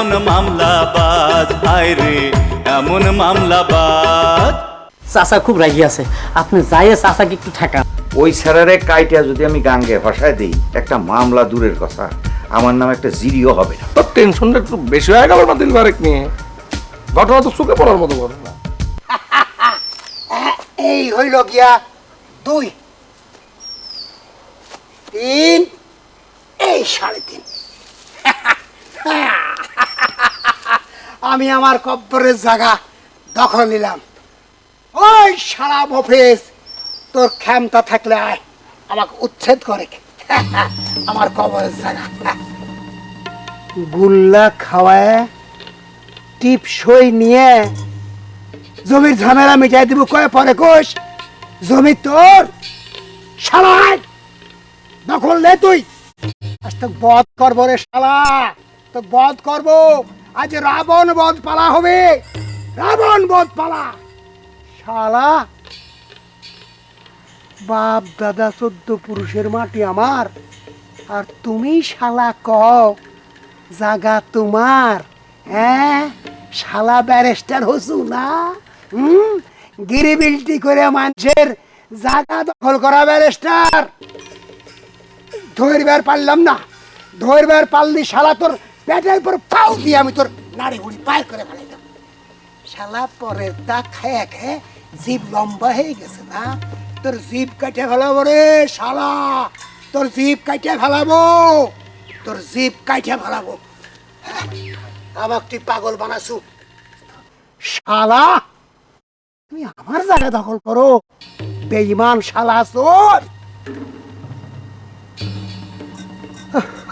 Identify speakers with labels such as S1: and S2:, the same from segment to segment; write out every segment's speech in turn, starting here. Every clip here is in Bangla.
S1: এমন মামলাবাজ হায় রে এমন মামলাবাজ।
S2: চাচা খুব রাগি আছে। আপনি যাইয়ে চাচাকে একটু ঠেকান।
S3: ওই স্যারারে কাইটা যদি আমি গাঙ্গে ভাসায় দিই একটা মামলা দূরের কথা। আমার নাম একটা জিরিও হবে না।
S4: তোর টেনশনটা একটু বেশি হয়ে গেল না দিল বারেক নিয়ে। ঘটনা তো চোখে পড়ার মতো ঘটনা।
S5: এই হইল গিয়া দুই। তিন। এই সাড়ে তিন। আমি আমার কব্বরের জায়গা দখল নিলাম। ওই সারা মফিস তোর ক্ষমতা থাকলে আয়, আমাকে উচ্ছেদ করে। আমার কবরের জায়গা। গুল্লা খাওয়ায়, টিপ সই নিয়ে জমির ঝামেলা মিটাই দিব। কয়ে পরে কোষ, জমি তোর? শালায় দখল নে তুই। আজ তো বধ করব রে শালা তো বধ করব। আজ রাবণ বধ পালা হবে। রাবণ বধ পালা। শালা, বাপ দাদা চোদ্দ পুরুষের মাটি আমার, আর তুমি শালা কও, জাগা তোমার হ্যাঁ? শালা ব্যারিস্টার হসু না? হুম? গিরিবিলটি করে মানুষের জাগা দখল করা ব্যারেস্টার। ধরবার পারলাম না। ধরবার পারলি শালা তোর পেটের উপর পাও দিয়ে আমি তোর নাড়ি হুড়ি পায় করে ফেলাইতাম। শালা পরের দাগ খেয়ে খেয়ে জিভ লম্বা হয়ে গেছে না তোর জিভ কাটে ফেলাবো রে শালা তোর জিভ কাটে ফেলাবো তোর জিভ কাটে ফেলাবো। হ্যাঁ, আমাকে তুই পাগল বানাসু। শালা তুমি আমার জায়গা দখল করো বেঈমান শালা চোর।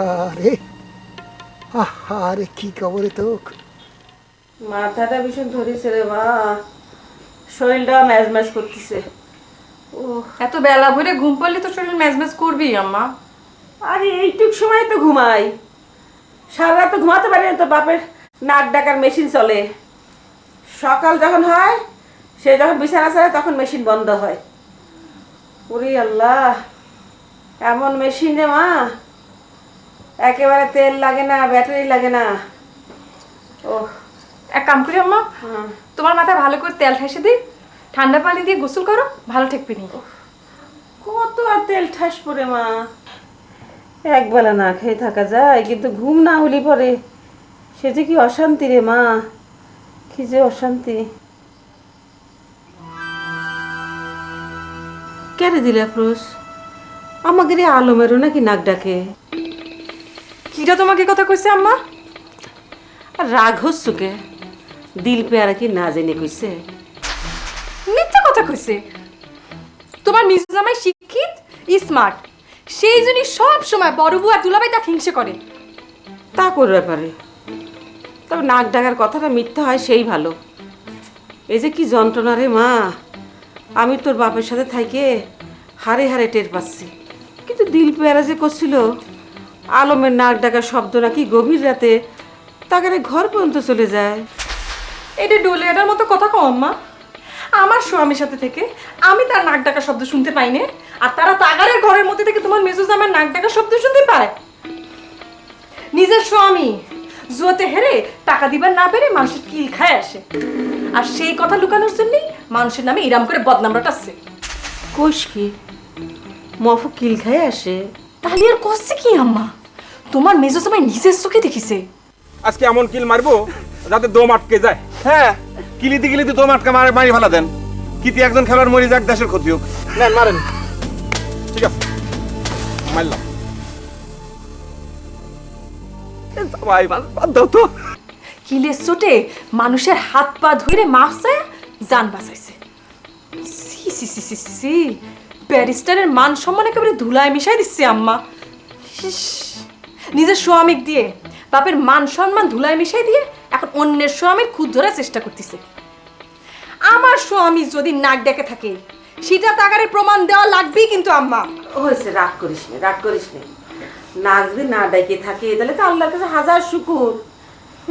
S5: আরে। আরে কি খবরে তোক।
S6: মাথাটা ভীষণ ধরেছে রে মা। শরীরটা ম্যাজ ম্যাজ করতেছে। ও
S7: এত বেলা ভরে ঘুম পড়লে তো শরীর ম্যাজম্যাজ করবেই আম্মা।
S6: আরে এইটুক সময় তো ঘুমাই। সারা রাত তো ঘুমাতে পারি না তো বাপের নাক ডাকার মেশিন চলে। সকাল যখন হয় সে যখন বিছানা ছাড়ে তখন মেশিন বন্ধ হয়। ওরে আল্লাহ এমন মেশিন রে মা। একেবারে তেল লাগে না ব্যাটারি লাগে না। ও
S7: এক কাম করি আম্মা
S6: হ্যাঁ।
S7: তোমার মাথায় ভালো করে তেল ঠেসে দিই ঠান্ডা পানি দিয়ে গোসল করো ভালো ঠেকবে নি।
S6: কত আর তেল ঠাস পরে মা। একবেলা না খেয়ে থাকা যায় কিন্তু ঘুম না হলে পরে। সে যে কি অশান্তি রে মা কি যে অশান্তি। কেড়ে দিলে আফরোজ? আমাকে রে আলমেরও নাকি নাক ডাকে।
S7: কিটা তোমাকে কথা কইছে আম্মা?
S6: রাগ হচ্ছুকে দিল পেয়ারা কি না জেনে কইছে?
S7: মিথ্যা কথা কইছে। তোমার মিজু জামাই শিক্ষিত, স্মার্ট। সেই জন্যই সব সময় বড় বউ আর দুলাভাই তাকে হিংসে করে।
S6: তা করে ব্যাপারে? তবে নাক ডাকার কথাটা মিথ্যা হয়, সেই ভালো। এই যে কি যন্ত্রণা রে মা। আমি তোর বাপের সাথে থাইকে হারে হারে টের পাচ্ছি। কিন্তু দিল পেয়ারা যে করছিল আলমের নাক ডাকার শব্দ নাকি গভীর রাতে তাকে ঘর পর্যন্ত চলে যায়।
S7: এটা ডোলিয়াটার মতো কথা কম আম্মা। আমার স্বামীর সাথে থেকে আমি তার নাক ডাকা শব্দ শুনতে পাই না আর তারা তাগারের ঘরের মধ্যে থেকে তোমার মেজু জামার নাক ডাকা শব্দ শুনতে পায়। নিজের স্বামী জুয়াতে হেরে টাকা দিবার না পেরে মানুষের কিল খায় আসে। আর সেই কথা লুকানোর জন্যই মানুষের নামে ইরাম করে বদনাম রটাচ্ছে।
S6: কোষ কি মফু কিল খায় আসে।
S7: তাহলে আর করছে কি আম্মা? তোমার মেজো জামাই নিজের চোখে দেখিছে।
S8: আজকে এমন কিল মারবো যাতে দম আটকে যায়।
S4: হ্যাঁ। কিলিতে কিলিতে দম আটকা মারে মারি ফেলা দেন। কিতি একজন খেলোয়াড় মরি যাক দেশের ক্ষতি হোক।
S8: নেন মারেন। ঠিক আছে। মারলাম।
S4: ভাই বাদ দাও তো।
S7: কিলের চোটে মানুষের হাত পা ধরে মাফছে যান বাঁচাইছে। C C C C C C ব্যারিস্টারের মান সম্মান একেবারে ধুলায় মিশাই দিচ্ছে আম্মা। ইস, নিজের স্বামীক দিয়ে, বাপের মান সম্মান ধুলায় মিশাই দিয়ে এখন অন্যের স্বামীর খুদ ধরার চেষ্টা করতেছে। আমার স্বামী যদি নাক ডেকে থাকে, সেটা তাগারে প্রমাণ দেওয়া লাগবেই কিন্তু আম্মা।
S6: হয়েছে, রাগ করিস না, রাগ করিস না। নাক যদি না ডেকে থাকে, তাহলে তো আল্লাহর কাছে হাজার শুকুর।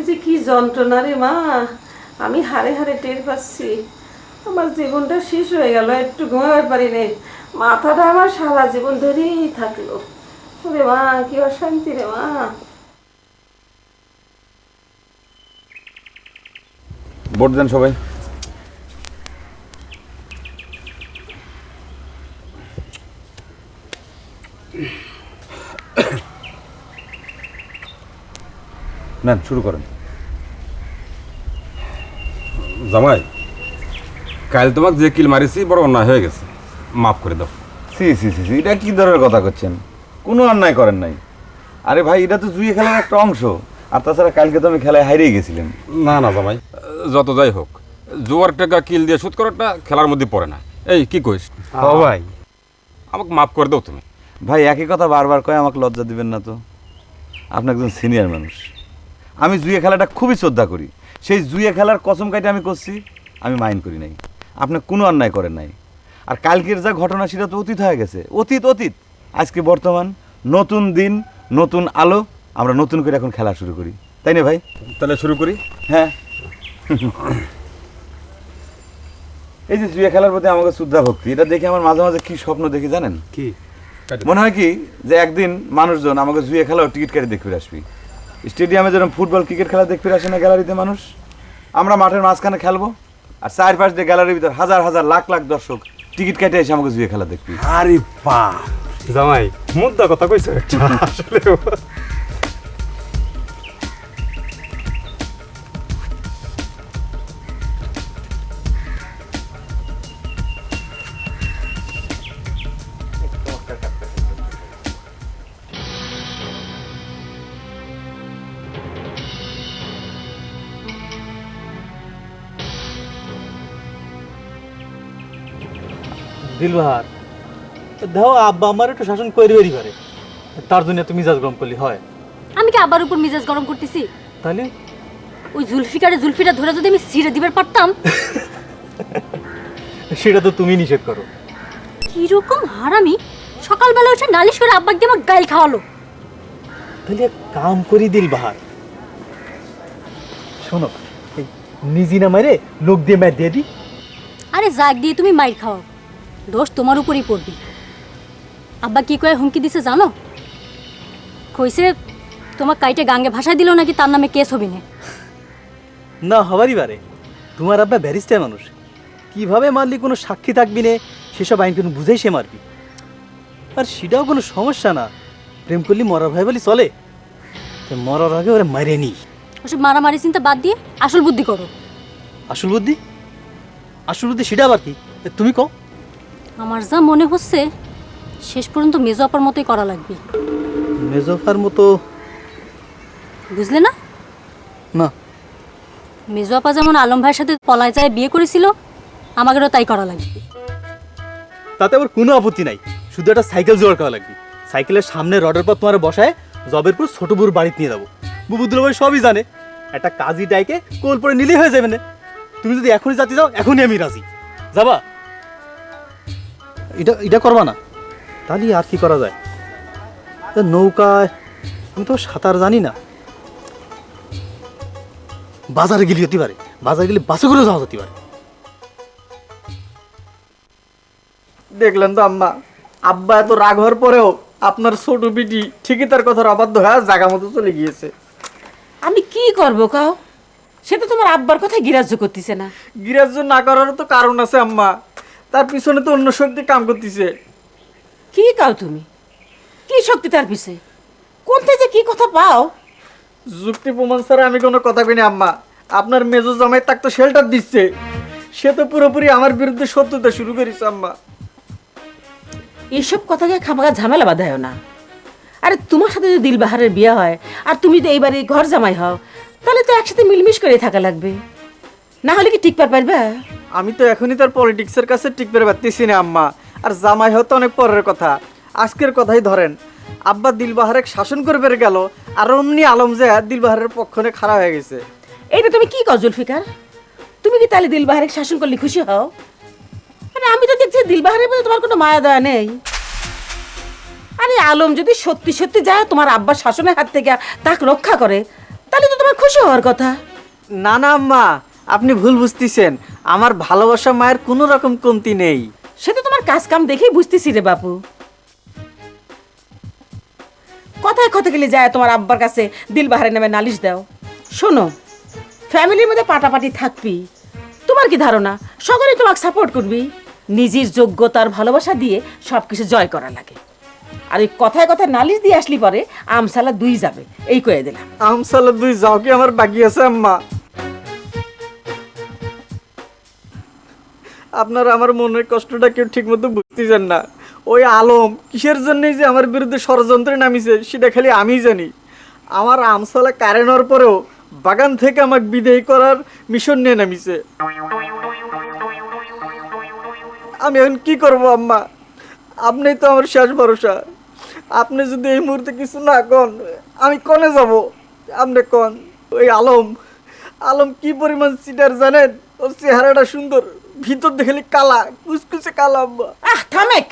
S6: যে কি যন্ত্রণা রে মা, আমি হারে হারে টের পাচ্ছি। আমার জীবনটা শেষ হয়ে গেল, একটু ঘুমাবার পারি নে। মাথাটা আমার সারা জীবন ধরেই থাকল। রে মা কি অশান্তি রে মা।
S8: ভোট দেন সবাই। নেন শুরু করেন। জামাই কাল তোমাকে যে কিল মারিছি বড় অন্যায় হয়ে গেছে। মাফ করে দাও।
S3: সি সি সি সি, এটা কি ধরনের কথা করছেন? কোনো অন্যায় করেন নাই। আরে ভাই এটা তো জুয়ে খেলার একটা অংশ। আর তাছাড়া কালকে তো আমি খেলায় হারিয়ে গেছিলাম।
S8: না না জামাই। যত যাই হোক জোয়ার টাকা কিল দিয়ে শুট করাটা খেলার মধ্যে পড়ে না। এই কি কইস?
S3: ও ভাই।
S8: আমাকে মাফ করে দাও তুমি।
S3: ভাই একই কথা বারবার কয় আমাকে লজ্জা দিবেন না তো। আপনি একজন সিনিয়র মানুষ। আমি জুয়ে খেলাটা খুবই শ্রদ্ধা করি। সেই জুয়ে খেলার কসম কাটে আমি করছি আমি মাইন্ড করি নাই। আপনি কোনো অন্যায় করেন নাই। আর কালকের যা ঘটনা সেটা তো অতীত হয়ে গেছে। অতীত অতীত। আজকে বর্তমান নতুন দিন নতুন আলো আমরা নতুন করে এখন খেলা শুরু করি। তাই না ভাই?
S8: তাহলে শুরু করি?
S3: হ্যাঁ। এই যে জুয়ে খেলার প্রতি আমাকে শ্রদ্ধা ভক্তি এটা দেখে আমার মাঝে মাঝে কি স্বপ্ন দেখি জানেন?
S8: কি?
S3: মনে হয় কি যে একদিন মানুষজন আমাকে জুয়ে খেলাও টিকিট কেটে দেখে আসবি। স্টেডিয়ামে যেরকম ফুটবল ক্রিকেট খেলা দেখে ফিরে আসে না গ্যালারিতে মানুষ? আমরা মাঠের মাঝখানে খেলব আর চার পাশ দিয়ে গ্যালারির ভিতর হাজার হাজার লাখ লাখ দর্শক টিকিট কেটে এসে আমাকে জুয়ে খেলা দেখবি।
S9: আরে পা জামাই মুদ্রা কথা কইছো? আসলে দিলবাহার দেখো আব্বা আমার একটু শাসন করে বেরি পারে তার জন্য তুমি মিজাজ গরম করলি হয়।
S10: আমি কি আবার উপর মিজাজ গরম করতেছি?
S9: তাহলে?
S10: ওই জুলফিকারে জুলফিটা ধরে যদি আমি ছিঁড়ে দিবার পারতাম।
S9: সেটা তো তুমি নিষেধ করো।
S10: কীরকম হারামি? সকালবেলা উঠে নালিশ করে আব্বাক আমার গাল খাওয়ালো।
S9: তাহলে এক কাম করি দিলবাহার শোনো এই নিজি না মারে লোক দিয়ে ম্যাচ দিয়ে দি।
S10: আরে জাগ দিয়ে তুমি মাইর খাও দোষ তোমার উপরই পড়বি। আব্বা কি করে হুমকি দিছে জানো? কইছে তোমার কাইটে গাঙ্গে ভাষায় দিল নাকি তার নামে কেস হবি না।
S9: না হবারই পারে। তোমার আব্বা ব্যারিস্টার মানুষ। কীভাবে মারলি কোনো সাক্ষী থাকবি না সেসব আইন কোনো বুঝেই সে মারবি। আর সেটাও কোনো সমস্যা না। প্রেম করলি মরার ভয় বলি চলে। তো মরার আগে ওরা মারে নি।
S10: ওসব মারামারি চিন্তা বাদ দিয়ে আসল বুদ্ধি করো।
S9: আসল বুদ্ধি? আসল বুদ্ধি সেটা আবার কি? তুমি কও।
S10: আমার যা মনে হচ্ছে শেষ পর্যন্ত মেজো আপার মতোই করা লাগবে।
S9: মেজফার মতো
S10: বুঝলে না?
S9: না।
S10: মেজো আপা যেমন আলম ভাইয়ের সাথে পলায় যায় বিয়ে করেছিল আমাদেরও তাই করা লাগবে।
S9: তাতে আবার কোনো আপত্তি নাই। শুধু একটা সাইকেল জোগাড় করা লাগবে। সাইকেলের সামনে রডের পর তোমার বসায় জবেরপুর ছোট বুর বাড়িতে নিয়ে যাব। বুবুদুল ভাই সবই জানে। একটা কাজী ডাইকে কোল পরে নিলেই হয়ে যাবে না। তুমি যদি এখনই যাতে যাও এখনই আমি রাজি। যাবা? এটা এটা করবা না। তাহলে আর কি করা যায়? নৌকায় আমি তো সাঁতার জানি না। বাজারে গেলে হতে পারে বাজারে গেলে বাসে করে যাওয়া যেতে পারে।
S2: দেখলেন তো আম্মা আব্বা এত রাগ হওয়ার পরেও আপনার ছোট বিটি ঠিকই তার কথার অবাধ্য হয়ে জায়গা মতো চলে গিয়েছে।
S6: আমি কি করব কাও? সেটা তোমার আব্বার কথা গ্রাহ্য করতেছে না।
S2: গিরাজ্য না করারও তো কারণ আছে আম্মা। তার পিছনে তো অন্য শক্তি কাম করতেছে।
S6: কি কাও তুমি? কি শক্তি তার পিছে? কোন থেকে যে কি কথা পাও?
S2: যুক্তি প্রমাণ ছাড়া আমি কোনো কথা কইনি আম্মা। আপনার মেজো জামাই তাক তো শেল্টার দিচ্ছে। সে তো পুরোপুরি আমার বিরুদ্ধে শত্রুতা শুরু করেছে আম্মা।
S6: এইসব কথাকে খামাখা ঝামেলা বাঁধায় না। আরে তোমার সাথে যদি দিলবাহারের বিয়ে হয় আর তুমি যদি এইবারে ঘর জামাই হও তাহলে তো একসাথে মিলমিশ করে থাকা লাগবে। না হলে কি টিকপার পারবে?
S2: আমি তো এখনই তার পলিটিক্সের কাছে পেরে পারতেছি না আম্মা। আর জামাই হয়তো অনেক পরের কথা। আজকের কথাই ধরেন আব্বা দিলবাহারে শাসন করে বেড়ে গেল আর অমনি আলম যে দিলবাহারের পক্ষনে খারাপ হয়ে গেছে।
S6: এইটা তুমি কি কর জুলফিকার? তুমি কি তাহলে দিলবাহারে শাসন করলে খুশি হও? আরে আমি তো দেখছি দিলবাহারের মধ্যে তোমার কোনো মায়া দয়া নেই। আরে আলম যদি সত্যি সত্যি যায় তোমার আব্বার শাসনের হাত থেকে তাকে রক্ষা করে তাহলে তো তোমার খুশি হওয়ার কথা।
S2: না না আম্মা আপনি ভুল বুঝতেছেন। আমার ভালোবাসা মায়ের কোনো রকম কমতি নেই।
S6: সে তো তোমার কাজ কাম দেখেই বুঝতেছি রে বাপু। কথায় কথা গেলে যায় তোমার আব্বার কাছে দিলবাহারের নামে নালিশ দাও। শোনো, ফ্যামিলির মধ্যে পাটাপাটি থাকবি। তোমার কি ধারণা? সকলে তোমাকে সাপোর্ট করবি। নিজের যোগ্যতার ভালোবাসা দিয়ে সব কিছু জয় করা লাগে। আর ওই কথায় কথায় নালিশ দিয়ে আসলি পরে আমসালা দুই যাবে। এই কয়ে দিলাম।
S2: আমসালা দুই যাও কি আমার বাকি আছে, আম্মা? আপনারা আমার মনের কষ্টটা কেউ ঠিক মতো বুঝতে বুঝতেছেন না। ওই আলম কিসের জন্যই যে আমার বিরুদ্ধে ষড়যন্ত্রে নামিছে, সেটা খালি আমি জানি। আমার আমসালা কারেনার পরেও বাগান থেকে আমাকে বিদেয় করার মিশন নিয়ে নামিছে। আমি এখন কি করব আম্মা? আপনি তো আমার শেষ ভরসা। আপনি যদি এই মুহূর্তে কিছু না কন, আমি কনে যাব? আপনি কন। ওই আলম আলম কি পরিমাণ সিটার জানেন? ওর চেহারাটা সুন্দর। ভিতর দেখলে কালা কুচকুচে কালা আম্মা।
S6: আহ, থামেক।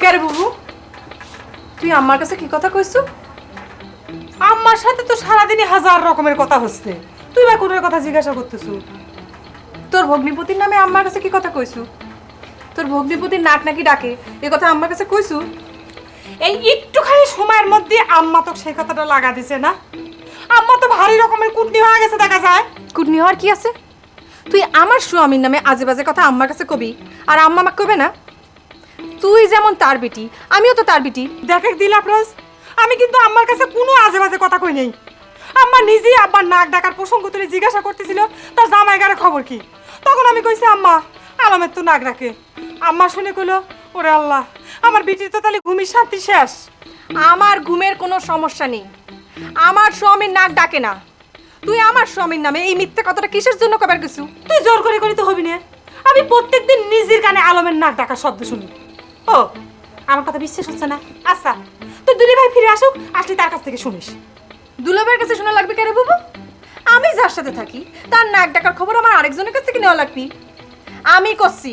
S7: কে রে বুবু? তুই আমার কাছে কি কথা কইছু? আমার সাথে তো সারাদিনই হাজার রকমের কথা হচ্ছে। তুই বা কোনের কথা জিজ্ঞাসা করতেছু? তোর ভগ্নিপতির নামে আমার কাছে কি কথা কইছু? তোর ভগ্নিপতির নাক নাকি ডাকে? এ কথা আমার কাছে কইছু? এই একটুখানি সময়ের মধ্যে আম্মা তো সেই কথাটা লাগা দিছে না? আম্মা তো ভারী রকমের কুটনি হয়ে গেছে দেখা যায়। কুটনি হওয়ার কি আছে? তুই আমার স্বামীর নামে আজে বাজে কথা আম্মার কাছে কবি আর আম্মা আমাকে কবে না? তুই যেমন তার বেটি আমিও তো তার বেটি।
S11: দেখ দিল আফরোজ আমি কিন্তু আম্মার কাছে কোনো আজে বাজে কথা কই নেই। আম্মা নিজেই আব্বার নাক ডাকার প্রসঙ্গ তুলে জিজ্ঞাসা করতেছিল তার জামাই গারে খবর কি? তখন আমি কইছি আম্মা আলামের তো নাক ডাকে। আম্মা শুনে কইলো ওরে আল্লাহ আমার বিটির তো তাহলে ঘুমির শান্তি শেষ।
S7: আমার ঘুমের কোনো সমস্যা নেই। আমার স্বামীর নাক ডাকে না। তুই আমার স্বামীর নামে এই মিথ্যে কথাটা কিসের জন্য কবার কিছু
S11: তুই জোর করে করে তো হবি না। আমি প্রত্যেকদিন নিজের কানে আলমের নাক ডাকার শব্দ শুনি। ও আমার কথা বিশ্বাস হচ্ছে না? আচ্ছা তুই দুলি ভাই ফিরে আসুক আসলে তার কাছ থেকে শুনিস।
S7: দুলাবের কাছে শোনা লাগবে কেন বাবু? আমি যার সাথে থাকি তার নাক ডাকার খবর আমার আরেকজনের কাছ থেকে নেওয়া লাগবি। আমি করছি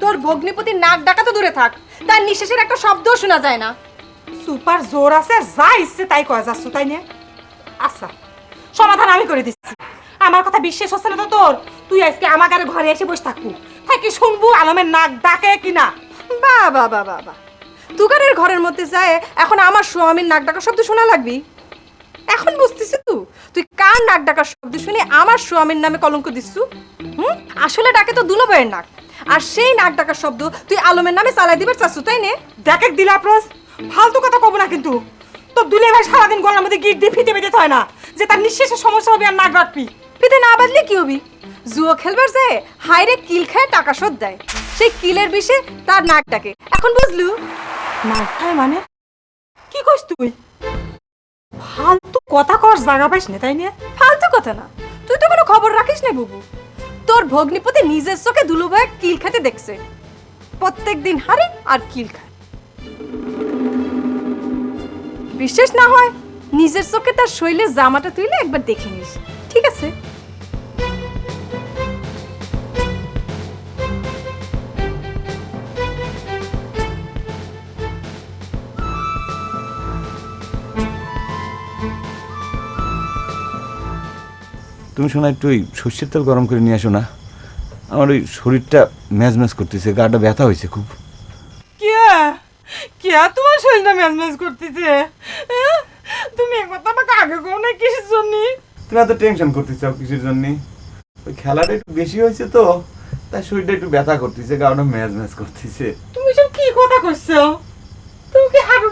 S7: তোর ভগ্নিপতির নাক ডাকা তো দূরে থাক তার নিঃশ্বাসের একটা শব্দও শোনা যায় না।
S11: সুপার জোর আছে যা ইচ্ছে তাই কয় যাচ্ছ তাই নিয়ে? আচ্ছা সমাধান আমি করে দিচ্ছি। আমার কথা বিশ্বাস হচ্ছে না তো তোর? তুই আজকে আমার ঘরে এসে বসে থাকব। থাকি শুনব আলমের নাক ডাকে কিনা?
S7: বা বা বা বা বা। তুকারের ঘরের মধ্যে যায় এখন আমার স্বামীর নাক ডাকার শব্দ শোনা লাগবি? এখন বুঝতেছি তু। তুই কার নাক ডাকার শব্দ শুনে আমার স্বামীর নামে কলঙ্ক দিচ্ছু? হুম? আসলে ডাকে তো দুলাভাইয়ের নাক। আর সেই নাক ডাকার শব্দ তুই আলমের নামে চালাই দিবার চাচ্ছু তাই নে?
S11: দেখে দিলা প্রস ফালতু কথা কব না কিন্তু। তোর দুলে ভাই সারাদিন গলার মধ্যে গিট দিয়ে ফিতে বেঁধে হয় না যে তার নিঃশ্বাসের সমস্যা হবে আর নাক ডাকবি
S7: ফিতে না বাদলে কি হবি? জুয়ো খেলবার যে হাইরে কিল খায় টাকা শোধ দেয় সেই কিলের বিষে তার নাকটাকে এখন বুঝলু?
S11: নাক খায় মানে? কি কইস তুই? ফালতু কথা কর জায়গা পাইস না তাই নিয়ে।
S7: ফালতু কথা না। তুই তো কোনো খবর রাখিস না বুবু। তোর ভগ্নিপতি নিজের চোখে দুলুভাই কিল খেতে দেখছে। প্রত্যেক দিন হারে আর কিল খায়। বিশ্বাস না হয় নিজের চোখে তার শৈলের জামাটা তুইলে একবার দেখে নিস। ঠিক আছে?
S3: তুমি শোনা একটু ওই সর্ষের তেল গরম করে নিয়ে আসো না। আমার ওই শরীরটা ম্যাজ ম্যাজ করতেছে গাটা ব্যথা হয়েছে খুব।
S11: কে কে তোমার শরীরটা ম্যাজ ম্যাজ করতেছে? হ্যাঁ? তুমি আমাকে আগে কো না কিসের জন্য?
S3: তুমি এত টেনশন করতেছো কিসের জন্য? ওই খেলাটা একটু বেশি হয়েছে তো তাই শরীরটা একটু ব্যথা করতেছে গাটা ম্যাজ ম্যাজ করতেছে।
S11: তুমি সব কি কথা কইছো? তুমি কি হারু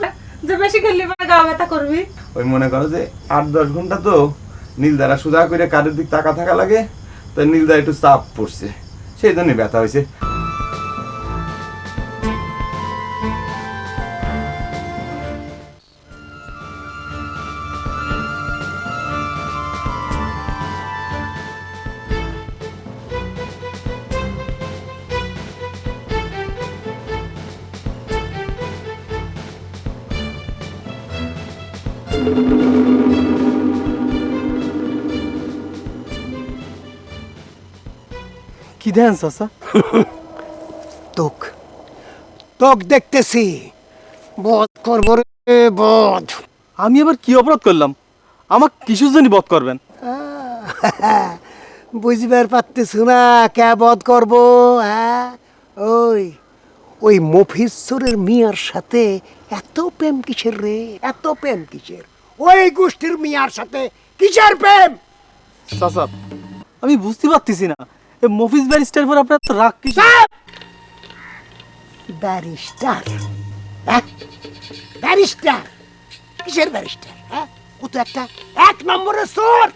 S11: যে বেশি খেললে পরে গা ব্যথা করবি?
S3: ওই মনে করো যে আট দশ ঘণ্টা তো নীল দ্বারা সোজা করে কাঠের দিক তাকা থাকা লাগে তাই নীল দ্বারা একটু চাপ পড়ছে। সেই জন্যই ব্যথা হয়েছে।
S2: কি দেন চাচা?
S5: তোক। তোক দেখতেছি। বধ করব রে বধ।
S9: আমি আবার কি অপরাধ করলাম? আমাকে কিসের জন্য বধ করবেন?
S5: বুঝবার পারতেছ না কে বধ করব হ্যাঁ? ওই ওই মফিসরের মিয়ার সাথে এত প্রেম কিসের রে এত প্রেম কিসের? ওই গোষ্ঠীর মিয়ার সাথে কিসের প্রেম?
S9: চাচা আমি বুঝতে পারতেছি না। এই মফিজ ব্যারিস্টার পর আপনার তো রাগ কিসের?
S5: ব্যারিস্টার? ব্যারিস্টার? কিসের ব্যারিস্টার হ্যাঁ? ও তো একটা এক নম্বরের চোর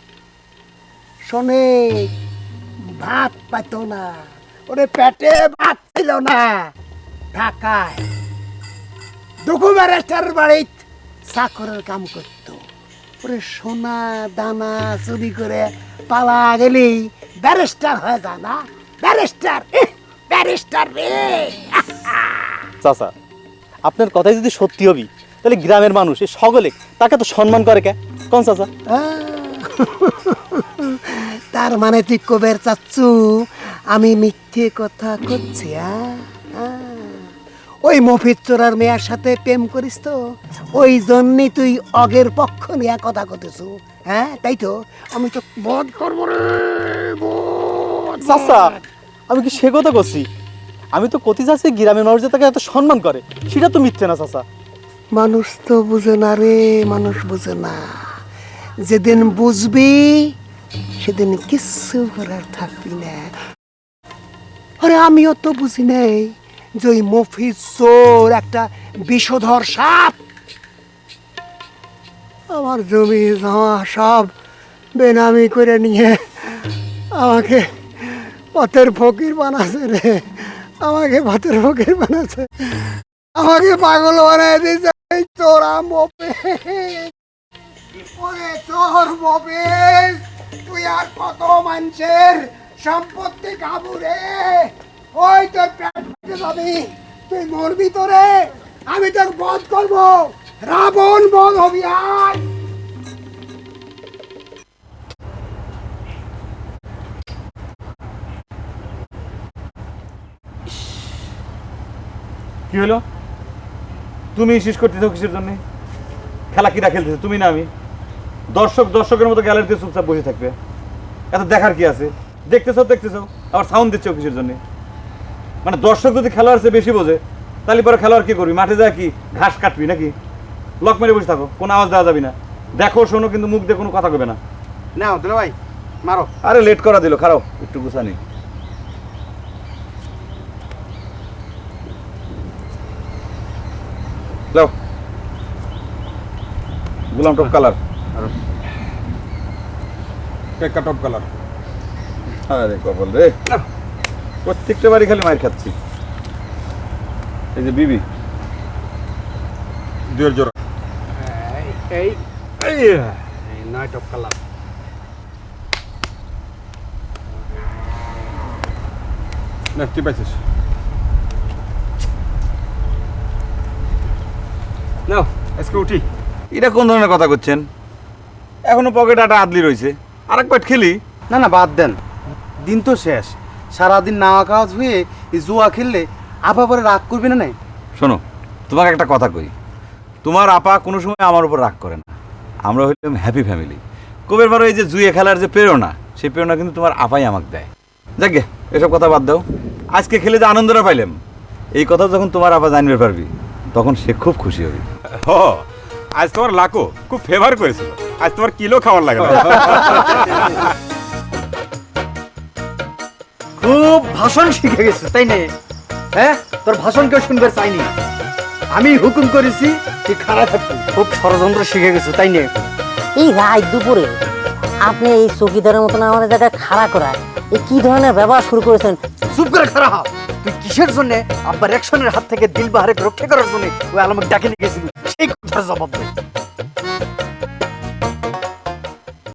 S5: শোনে ভাত পাইত না ওরে পেটে ভাত ছিল না। ঢাকায় দুঃখু ব্যারিস্টার বাড়িত চাকরের কাম করতো। ওরে সোনা দানা চুরি করে পালা গেলেই ব্যারিস্টার হয়ে যায় না? ব্যারিস্টার ব্যারিস্টার রে।
S9: চাচা আপনার কথাই যদি সত্যি হবি তাহলে গ্রামের মানুষ এই সকলে তাকে তো সম্মান করে কে? কোন চাচা?
S5: তার মানে তুই কবের চাচ্ছু? আমি মিথ্যে কথা করছি আ? ওই মফিজ চোরার মেয়ের সাথে প্রেম করিস তো। ওই জন্যই তুই অগের পক্ষ নিয়ে কথা করতেছু হ্যাঁ? তাই তো? আমি তো বধ করব রে
S9: চাচা আমি কি সে কথা করছি আমি তো কতি চাচ্ছি গ্রামের মানুষ যে তাকে এত সম্মান করে সেটা তো মিথ্যে না চাচা
S5: মানুষ তো বুঝে না রে মানুষ বুঝে না। যেদিন বুঝবি সেদিন কিচ্ছু করার থাকবি না। আরে আমিও তো বুঝি নাই। যে ওই মফিজ চোর, একটা বিষধর সাপ। আমার জমি জমা সব বেনামি করে নিয়ে আমাকে পথের ফকির বানাছে রে। আমাকে পথের ফকির বানাছে আমাকে পাগল বানায় দিয়েছে। তোরা মোপে ওরে তোর মোপেশ তুই আর কত মানুষের সম্পত্তি কাবু রে? ওই তোর পেট যাবি। তুই মরবি তোরে। আমি তোর বধ করব। রাবণ বধ হবি আজ
S3: কি হলো? তুমি শেষ করতেছো কিসের জন্য? খেলা কিরা খেলতেছো? তুমি না আমি? দর্শক দর্শকের মতো গ্যালারিতে চুপচাপ বসে থাকবে। এত দেখার কি আছে? দেখতেছো দেখতেছো, আবার সাউন্ড দিচ্ছ কিসের জন্য? মানে দর্শক যদি খেলোয়াড় চেয়ে বেশি বোঝে তাহলে পরে খেলোয়াড় কি করবি? মাঠে যা কি? ঘাস কাটবি নাকি? লক মেরে বসে থাকো কোনো আওয়াজ দেওয়া যাবে না। দেখো শোনো কিন্তু মুখ দিয়ে কোনো কথা কবে না।
S4: না দুলা ভাই মারো।
S3: আরে লেট করা দিল খারাপ। একটু গুছানি। যাও গোলাম টপ কালার।
S8: Top colour.
S3: আরে কপাল রে। প্রত্যেকটা বাড়ি খালি মার খাচ্ছি। এই যে বিবি।
S8: দুয়ের জোড়া।
S4: এই নয় টপ কালার।
S8: না কি পাইছিস।
S4: নাও আজকে উঠি।
S3: এটা কোন ধরনের কথা করছেন? এখনও পকেট আটা আদলি রয়েছে। আর এক খেলি।
S4: না না বাদ দেন। দিন তো শেষ। সারাদিন না কাজ হয়ে এই জুয়া খেললে আপা পরে রাগ করবে না নাই
S3: শোনো তোমাকে একটা কথা কই। তোমার আপা কোনো সময় আমার উপর রাগ করে না। আমরা হইলাম হ্যাপি ফ্যামিলি কবের বারো এই যে জুয়ে খেলার যে প্রেরণা সেই প্রেরণা কিন্তু তোমার আপাই আমাকে দেয়। যাকে এসব কথা বাদ দাও। আজকে খেলে যে আনন্দটা পাইলাম এই কথা যখন তোমার আপা জানবে পারবি তখন সে খুব খুশি হবে।
S8: হ আজ তোমার লাকো খুব ফেভার করেছিল। আজ তোমার কিলো খাওয়ার লাগে
S2: খুব ভাষণ শিখে গেছে তাই না? হ্যাঁ? তোর ভাষণ কেউ শুনবে চাইনি। আমি হুকুম করেছি তুই খারাপ থাকবি। খুব ষড়যন্ত্র শিখে গেছে তাই না?
S12: এই রাত দুপুরে আপনি এই চৌকিদারের মতন আমাদের জায়গায় খাড়া করায় এই কি ধরনের ব্যবহার শুরু করেছেন?
S2: চুপ করে খারাপ হ। তুই কিসের জন্য আব্বার অ্যাকশনের হাত থেকে দিল বাহারে রক্ষা করার জন্য ওই আলমকে ডাকে নিয়ে গেছিলি? সেই কথার জবাব দে।